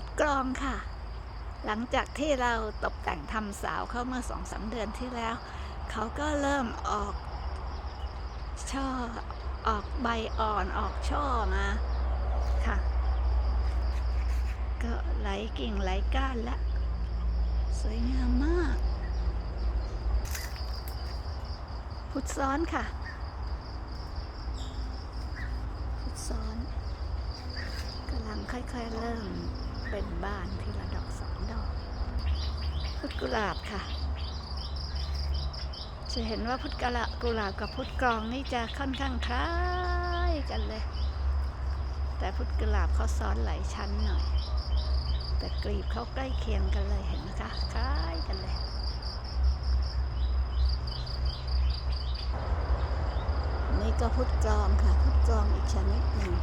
พุดกรองค่ะ หลังจากที่เราตกแต่งทำสาวเข้าเมื่อสองสามเดือนที่แล้ว เขาก็เริ่มออกช่อออกใบอ่อนออกช่อมาค่ะ ก็ไหลกิ่งไหลก้านละ สวยงามมาก พุทซ้อนค่ะ พุทซ้อนกำลังค่อยๆเริ่ม เป็นบ้านทีละดอกสองดอก พุทธกุหลาบค่ะ จะเห็นว่าพุทธกละกุหลาบกับพุทธกรองนี่จะค่อนข้างคล้ายกันเลย แต่พุทธกุหลาบเขาซ้อนหลายชั้นหน่อย แต่กลีบเขาใกล้เคียงกันเลยเห็นไหมคะคล้ายกันเลยนี่ก็พุทธกรองค่ะ พุทธกรองอีกชนิดหนึ่ง